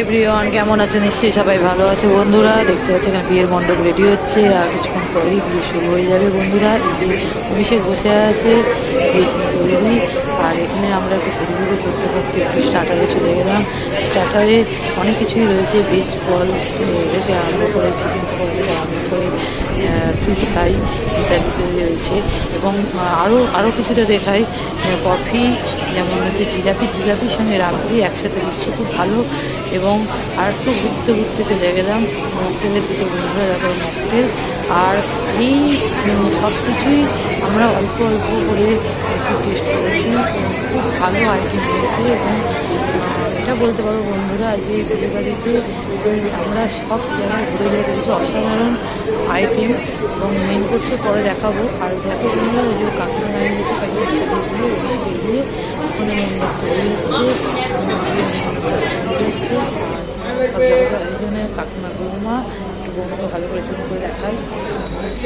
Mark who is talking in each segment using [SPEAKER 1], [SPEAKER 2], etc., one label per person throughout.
[SPEAKER 1] Everyone, কেমন আছে নিশ্চয়ই সবাই ভালো আছে। বন্ধুরা, দেখতে পাচ্ছি এখানে বিয়ের মণ্ডপ রেডি হচ্ছে। আর কিছুক্ষণ পরেই বিয়ে শুরু হয়ে যাবে বন্ধুরা। এই যে অভিষেক বসে আছে তৈরি। আর এখানে আমরা একটু ঘুরে করতে করতে একটু স্টার্টারে চলে গেলাম। স্টার্টারে অনেক কিছুই রয়েছে। বেজ বল থেকে আরম্ভ করে চিকেন বল আরম্ভ করে ফিশ ফ্রাই ইত্যাদি রয়েছে। এবং আরও আরও কিছুটা দেখাই। কফি যেমন হচ্ছে জিলাপি, জিলাপির সঙ্গে রাবড়ি একসাথে দিচ্ছে, খুব ভালো। এবং আর একটু ঘুরতে ঘুরতে চলে গেলাম মকটেলের দিকে বন্ধুরা দেখো মকটেল আর এই সব কিছুই আমরা অল্প অল্প করে একটু টেস্ট করেছি। খুব ভালো আইটেম হয়েছে এবং এটা বলতে পারব বন্ধুরা, আজকে এই বিয়ে বাড়িতে আমরা সব জায়গায় ঘুরে ঘুরে দেখেছি। অসাধারণ আইটেম এবং মেন কোর্সে পরে দেখাবো। আর দেখো বন্ধুরা, ওই যে কাকিমা দাঁড়িয়ে গেছে কাকিমার ছেলে দিয়ে অফিসকে দিয়ে ওখানে মণ্ডপ তৈরি হচ্ছে কাকিমার বৌমা। বৌমাকে ভালো করে চুপ করে দেখাই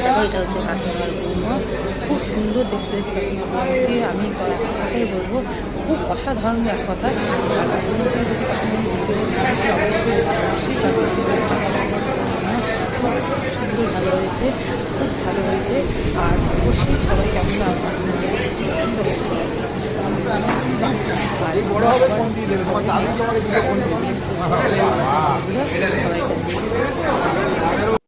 [SPEAKER 1] দেখো এটা হচ্ছে কাকিমার বৌমা খুব সুন্দর দেখতে হয়েছে। কাকিমার বৌমাকে আমি কথাই বলব খুব অসাধারণ এক কথা কাকিমাকে যদি কাকিমার অবশ্যই খুব সুন্দর ভালো হয়েছে। খুব ভালো হয়েছে। আর অবশ্যই সবাই কেমন
[SPEAKER 2] এই বড় হবে ফোন দিয়ে দেবে? তোমার দাদু তোমাকে দুটো ফোন দিয়ে?
[SPEAKER 1] সবাই